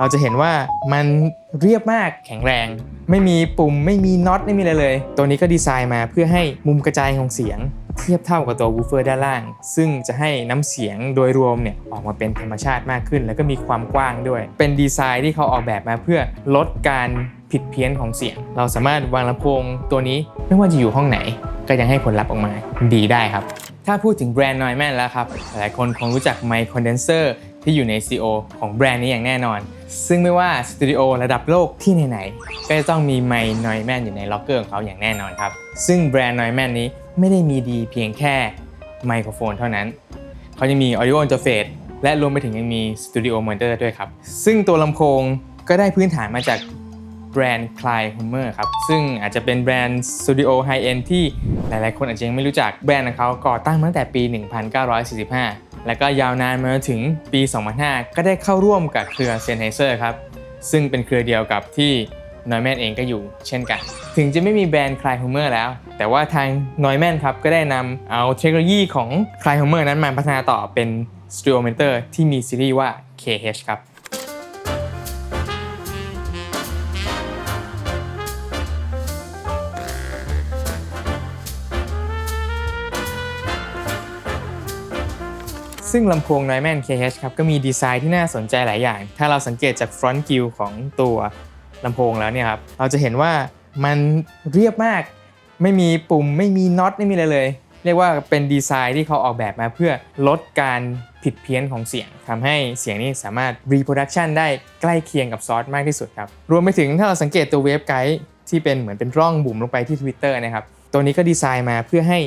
เราจะเห็นว่ามันเรียบมากแข็งแรง ไม่มีปุ่มไม่มีน็อตไม่มีอะไรเลย ตัวนี้ก็ดีไซน์มาเพื่อให้มุมกระจายของเสียง เทียบเท่ากับตัววูฟเฟอร์ด้านล่าง ซึ่งจะให้น้ำเสียงโดยรวมเนี่ยออกมาเป็นธรรมชาติมากขึ้น แล้วก็มีความกว้างด้วย เป็นดีไซน์ที่เขาออกแบบมาเพื่อลดการผิดเพี้ยนของเสียง เราสามารถวางลำโพงตัวนี้ไม่ว่าจะอยู่ห้องไหน ก็ยังให้ผลลัพธ์ออกมาดีได้ครับ ถ้าพูดถึงแบรนด์ Neumann แล้วครับ หลายคนคงรู้จักไมค์คอนเดนเซอร์ที่อยู่ใน CO ของแบรนด์นี้อย่างแน่นอน ซึ่งไม่ว่าสตูดิโอระดับโลกที่ไหนๆก็จะต้องมีไมค์ Neumann อยู่ในล็อกเกอร์ของเขาอย่างแน่นอนครับ ซึ่งแบรนด์ Neumann นี้ไม่ได้มีดีเพียงแค่ไมโครโฟนเท่านั้น เขายังมี Audio Interface และรวมไปถึงยังมี Studio Monitor ด้วยครับ ซึ่งตัวลำโพงก็ได้พื้นฐานมาจากแบรนด์ c l y h u m e r ครับ ซึ่งอาจจะเป็นแบรนด์สตูดิโอไฮเอ็นที่หลายๆ คนอาจจะยังไม่รู้จักแบรนด์ของเขาก่อตั้งมาตั้งแต่ปี 1945 แล้วก็ยาวนานมาถึงปี 2005 ก็ได้เข้าร่วมกับเครือเซนเฮเซอร์ครับ ซึ่งเป็นเครือเดียวกับที่นอยแมนเองก็อยู่เช่นกัน ถึงจะไม่มีแบรนด์ไคลฮูเมอร์แล้ว แต่ว่าทางนอยแมนครับก็ได้นำเอาเทคโนโลยีของไคลฮูเมอร์นั้นมาพัฒนาต่อเป็น Studio Monitor ที่มีซีรีส์ว่า KH ครับ ซึ่งลำโพง Neumann KH ครับก็มีดีไซน์ที่น่าสนใจหลายอย่าง ถ้าเราสังเกตจาก front grill ของตัวลำโพงแล้วเนี่ยครับ เราจะเห็นว่ามันเรียบมาก ไม่มีปุ่ม ไม่มีน็อต ไม่มีอะไรเลย เรียกว่าเป็นดีไซน์ที่เขาออกแบบมาเพื่อลดการผิดเพี้ยนของเสียงทำให้เสียงนี้สามารถ reproduction ได้ใกล้เคียงกับซอสมากที่สุดครับ รวมไปถึงถ้าเราสังเกตตัวเวฟไกด์ที่เป็นเหมือนเป็นร่องบุ๋มลงไปที่ Twitter นะครับ ตัวนี้ก็ดีไซน์มาเพื่อให้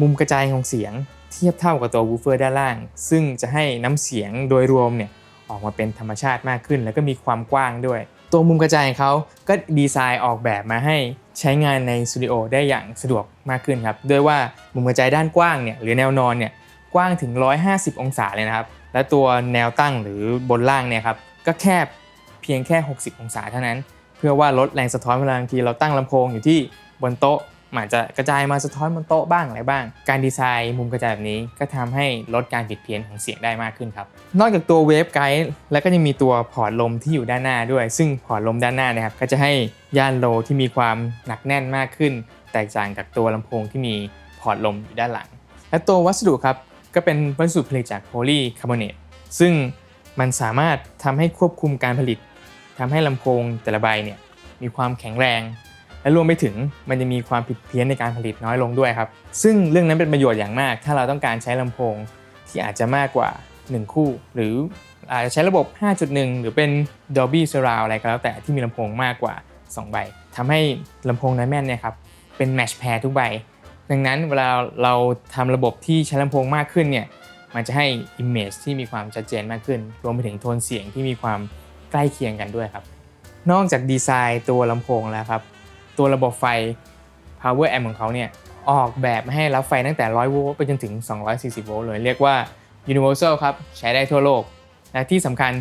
มุมกระจายของเสียง เทียบเท่ากับตัววูเฟอร์ด้านล่าง ซึ่งจะให้น้ำเสียงโดยรวมเนี่ยออกมาเป็นธรรมชาติมากขึ้น แล้วก็มีความกว้างด้วย ตัวมุมกระจายของเขาก็ดีไซน์ออกแบบมาให้ใช้งานในสตูดิโอได้อย่างสะดวกมากขึ้นครับด้วยว่ามุมกระจายด้านกว้างเนี่ยหรือแนวนอนเนี่ยกว้างถึง 150 องศาเลยนะครับ และตัวแนวตั้งหรือบนล่างเนี่ยครับก็แคบเพียงแค่ 60 องศาเท่านั้น เพื่อว่าลดแรงสะท้อนเวลาบางทีเราตั้งลำโพงอยู่ที่บนโต๊ะ อาจจะกระจายมาสะท้อนบนโต๊ะบ้างอะไรบ้าง การดีไซน์มุมกระจายแบบนี้ก็ทำให้ลดการผิดเพี้ยนของเสียงได้มากขึ้นครับ นอกจากตัวเวฟไกด์แล้วก็ยังมีตัวพอร์ตลมที่อยู่ด้านหน้าด้วย ซึ่งพอร์ตลมด้านหน้านะครับก็จะให้ย่านโลที่มีความหนักแน่นมากขึ้น แตกต่างจากตัวลำโพงที่มีพอร์ตลมอยู่ด้านหลัง และตัววัสดุครับก็เป็นวัสดุผลิตจากโพลีคาร์บอเนตซึ่งมันสามารถทำให้ควบคุมการผลิตทำให้ลำโพงแต่ละใบเนี่ยมีความแข็งแรง และรวมไปถึงมันจะมีความผิดเพี้ยนในการผลิตน้อยลงด้วยครับ ซึ่งเรื่องนั้นเป็นประโยชน์อย่างมาก ถ้าเราต้องการใช้ลำโพงที่อาจจะมากกว่า 1 คู่ หรืออาจจะใช้ระบบ 5.1 หรือเป็น Dolby Surround อะไรก็แล้วแต่ที่มีลำโพงมากกว่า 2 ใบทำให้ลำโพงน้อยแม่นเนี่ยครับเป็น Match Pair ทุกใบ ดังนั้นเวลาเราทำระบบที่ใช้ลำโพงมากขึ้นเนี่ยมันจะให้ Image ที่มีความชัดเจนมากขึ้น รวมไปถึงโทนเสียงที่มีความใกล้เคียงกันด้วยครับ นอกจากดีไซน์ตัวลำโพงแล้วครับ ตัวระบบไฟ power amp ของเขาเนี่ยออกแบบมาให้รับไฟตั้งแต่ 100 โวลต์ไปจนถึง 240 โวลต์เลย เรียกว่า universal ครับ ใช้ได้ทั่วโลก และที่สำคัญ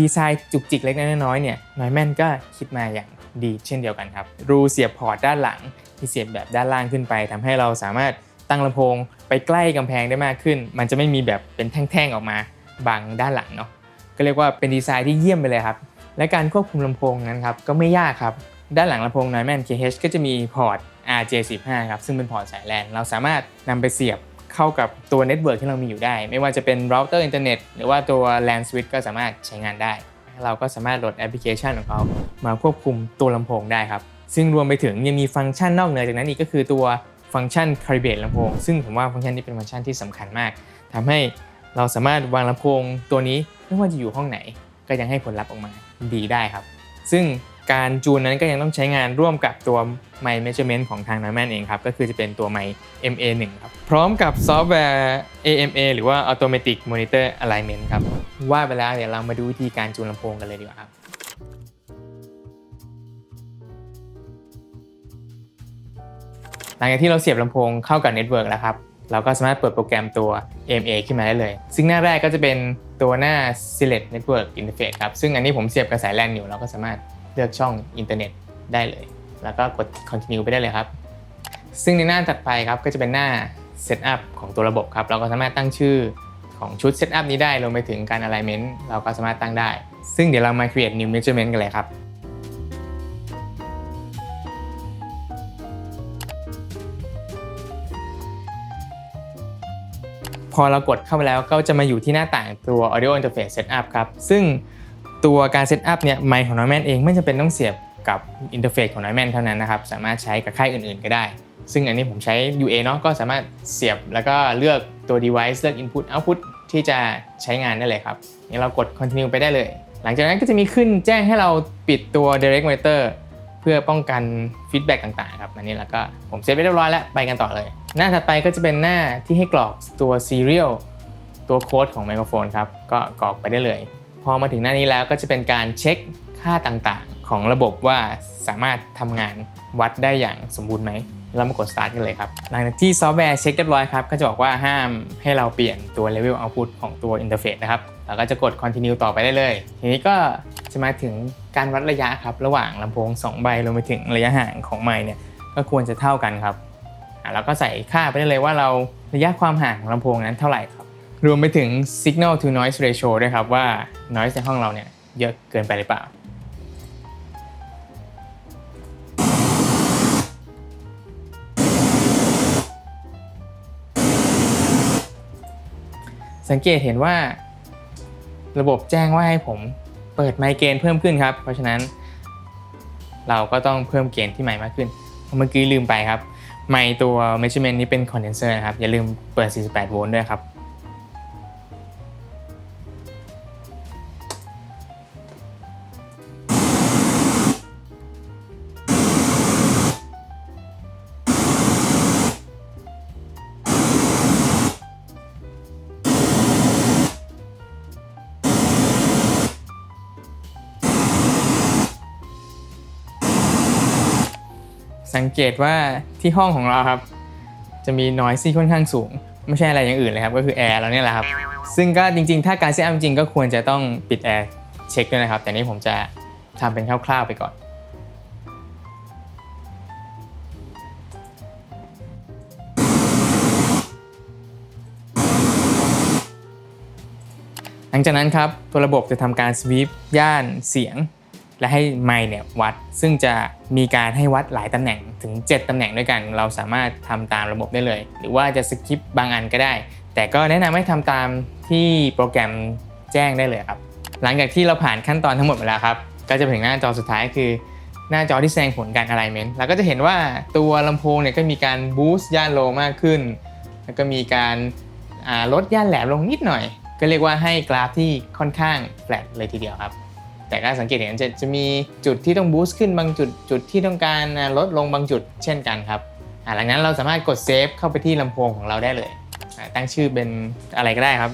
ดีไซน์จุกจิกเล็กน้อยๆเนี่ยนอยแมนก็คิดมาอย่างดีเช่นเดียวกันครับ รูเสียบพอร์ตด้านหลังที่เสียบแบบด้านล่างขึ้นไปทำให้เราสามารถตั้งลำโพงไปใกล้กำแพงได้มากขึ้น มันจะไม่มีแบบเป็นแท่งๆออกมาบังด้านหลังเนาะก็เรียกว่าเป็นดีไซน์ที่เยี่ยมไปเลยครับ และการควบคุมลำโพงนั้นครับก็ไม่ยากครับ ด้านหลังลำโพง Neumann KH ก็จะมีพอร์ต RJ15 ครับ ซึ่งเป็นพอร์ตสายแลนเราสามารถนำไปเสียบเข้ากับตัวเน็ตเวิร์กที่เรามีอยู่ได้ ไม่ว่าจะเป็นเราเตอร์อินเทอร์เน็ตหรือว่าตัว LAN switch ก็สามารถใช้งานได้ เราก็สามารถโหลดแอปพลิเคชันของเขามาควบคุมตัวลำโพงได้ครับ ซึ่งรวมไปถึงยังมีฟังก์ชันนอกเหนือจากนั้นอีกก็คือตัวฟังก์ชัน calibrate ลำโพง ซึ่งผมว่าฟังก์ชันนี้เป็นฟังก์ชันที่สำคัญมากทำให้เราสามารถวางลำโพงตัวนี้ไม่ว่าจะอยู่ห้องไหน ก็ยังให้ผลลัพธ์ออกมาดีได้ครับ ซึ่ง การจูนนั้นก็ยังต้องใช้งานร่วมกับตัวไมค์ measurement ของทาง Neumann เองครับ ก็คือจะเป็นตัวไมค์ MA1 ครับ พร้อมกับซอฟต์แวร์ AMA หรือว่า Automatic Monitor Alignment ครับ ว่าไปแล้วเดี๋ยวเรามาดูวิธีการจูนลำโพงกันเลยดีกว่าครับหลังจากที่เราเสียบลำโพงเข้ากับเน็ตเวิร์กแล้วครับ เราก็สามารถเปิดโปรแกรมตัว AMA ขึ้นมาได้เลย ซึ่งหน้าแรกก็จะเป็นตัวหน้า Select Network Interface ครับ ซึ่งอันนี้ผมเสียบกับสายแลนอยู่ เราก็สามารถ เลือกช่องอินเทอร์เน็ตได้เลย แล้วก็กด continue ไปได้เลยครับ ซึ่งในหน้าถัดไปครับก็จะเป็นหน้า Setup ของตัวระบบครับ เราก็สามารถตั้งชื่อของชุดเซตอัพนี้ได้รวมไปถึงการ alignment เราก็สามารถตั้งได้ ซึ่งเดี๋ยวเรามา create new measurement กันเลยครับพอเรากดเข้าไปแล้วก็จะมาอยู่ที่หน้าต่างตัว audio interface setup ครับ ซึ่ง ตัวการ setup เนี่ยไมค์ของ Neumann เองไม่จำเป็นต้องเสียบกับอินเทอร์เฟซของ Neumann เท่านั้นนะครับ สามารถใช้กับค่ายอื่นๆก็ได้ ซึ่งอันนี้ผมใช้ UA เนาะก็สามารถเสียบแล้วก็เลือกตัว device เลือก input output ที่จะใช้งานได้เลยครับนี่เรากด continue ไปได้เลย หลังจากนั้นก็จะมีขึ้นแจ้งให้เราปิดตัว direct monitor เพื่อป้องกันฟีดแบ็กต่างๆครับอันนี้แล้วก็ผมเซตไปเรียบร้อยแล้ว ไปกันต่อเลย หน้าถัดไปก็จะเป็นหน้าที่ให้กรอกตัว serial ตัวโค้ดของไมโครโฟนครับ ก็กรอกไปได้เลย พอมาถึงหน้านี้แล้วก็จะเป็นการเช็คค่าต่างๆ ของระบบว่าสามารถทำงานวัดได้อย่างสมบูรณ์ไหมเรามากด start กันเลยครับ หลังจากที่ซอฟต์แวร์เช็คเรียบร้อยครับ ก็จะบอกว่าห้ามให้เราเปลี่ยนตัว level output ของตัว interface นะครับ เราก็จะกด continue ต่อไปได้เลย ทีนี้ก็จะมาถึงการวัดระยะครับ ระหว่างลำโพง 2 ใบรวมไปถึงระยะห่างของไมค์เนี่ย ก็ควรจะเท่ากันครับอะเราก็ใส่ค่าไปได้เลยว่าเราระยะความห่างของลำโพงนั้นเท่าไหร่ครับ รวมไปถึง signal to noise ratio ด้วยครับว่า noise ในห้องเราเนี่ยเยอะเกินไปหรือเปล่า สังเกตเห็นว่า ระบบแจ้งว่าให้ผมเปิดไมค์เกณฑ์เพิ่มขึ้นครับ เพราะฉะนั้น เราก็ต้องเพิ่มเกณฑ์ที่ไมค์มากขึ้น เมื่อกี้ลืมไปครับ ไมค์ตัว measurement นี้เป็น condenser นะครับ อย่าลืมเปิด 48 โวลต์ด้วยครับ สังเกตว่าที่ห้องของเราครับ จะมีนอยซี่ค่อนข้างสูง ไม่ใช่อะไรอย่างอื่นเลยครับ ก็คือแอร์เราเนี่ยแหละครับ ซึ่งก็จริงๆ ถ้าการเซตอัพจริงก็ควรจะต้องปิดแอร์เช็คด้วยนะครับ แต่นี้ผมจะทำเป็นคร่าวๆไปก่อน หลังจากนั้นครับ ตัวระบบจะทำการสวีปย่านเสียง และให้ไมค์เนี่ยวัดซึ่งจะมีการให้วัดหลายตำแหน่งถึง 7ตำแหน่งด้วยกัน เราสามารถทำตามระบบได้เลย หรือว่าจะสกิปบางอันก็ได้ แต่ก็แนะนำให้ทำตามที่โปรแกรมแจ้งได้เลยครับ หลังจากที่เราผ่านขั้นตอนทั้งหมดไปแล้วครับ ก็จะไปถึงหน้าจอสุดท้ายคือ หน้าจอที่แสดงผลการ alignment เราก็จะเห็นว่าตัวลำโพงเนี่ยก็มีการบูสต์ย่านโลมากขึ้น แล้วก็มีการลดย่านแหลมลงนิดหน่อย ก็เรียกว่าให้กราฟที่ค่อนข้างแฟลตเลยทีเดียวครับ แต่การสังเกตเห็นจะจะมีจุดที่ต้องบูสต์ขึ้นบางจุดจุดที่ต้องการลดลงบางจุดเช่นกันครับหลังนั้นเราสามารถกดเซฟเข้าไปที่ลำโพงของเราได้เลยตั้งชื่อเป็นอะไรก็ได้ครับ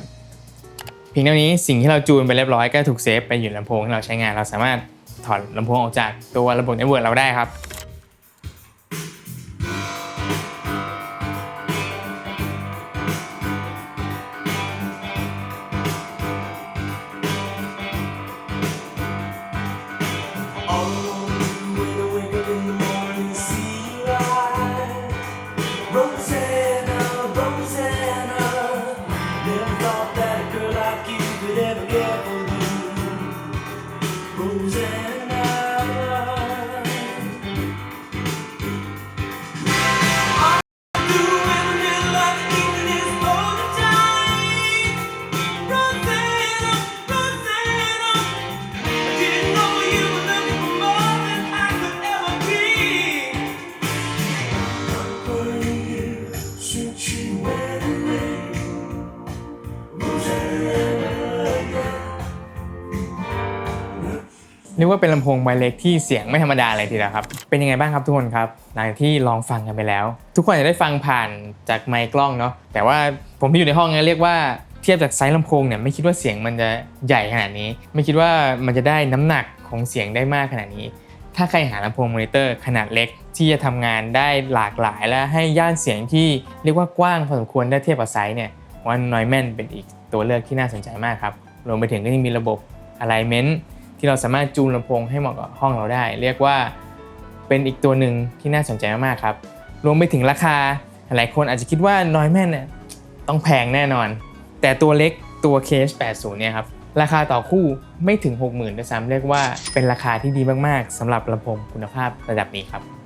เพียงเท่านี้สิ่งที่เราจูนไปเรียบร้อยก็ถูกเซฟไปอยู่ลำโพงที่เราใช้งาน เราสามารถถอดลำโพงออกจากตัวระบบเน็ตเวิร์กเราได้ครับ เรียกว่าเป็นลำโพงใบเล็กที่เสียงไม่ธรรมดาเลยทีเดียวครับ เป็นยังไงบ้างครับทุกคนครับ หลังจากที่ลองฟังกันไปแล้ว ทุกคนจะได้ฟังผ่านจากไมค์กล้องเนาะ แต่ว่าผมที่อยู่ในห้องเนี่ยเรียกว่าเทียบจากไซส์ลำโพงเนี่ยไม่คิดว่าเสียงมันจะใหญ่ขนาดนี้ ไม่คิดว่ามันจะได้น้ำหนักของเสียงได้มากขนาดนี้ ถ้าใครหาลำโพงมอนิเตอร์ขนาดเล็กที่จะทำงานได้หลากหลายและให้ย่านเสียงที่เรียกว่ากว้างพอสมควรได้เทียบกับไซส์เนี่ยว่านอยแมนเป็นอีกตัวเลือกที่น่าสนใจมากครับรวมไปถึงก็ยังมีระบบ alignment ที่เราสามารถจูนลำโพงให้เหมาะกับห้องเราได้ เรียกว่าเป็นอีกตัวหนึ่งที่น่าสนใจมากๆครับ รวมไปถึงราคาหลายคนอาจจะคิดว่านอยแมนเนี่ยต้องแพงแน่นอน แต่ตัวเล็กตัว KH80 เนี่ยครับราคาต่อคู่ไม่ถึง 60,000ด้วยซ้ำเรียกว่าเป็นราคาที่ดีมากๆสำหรับลำโพงคุณภาพระดับนี้ครับ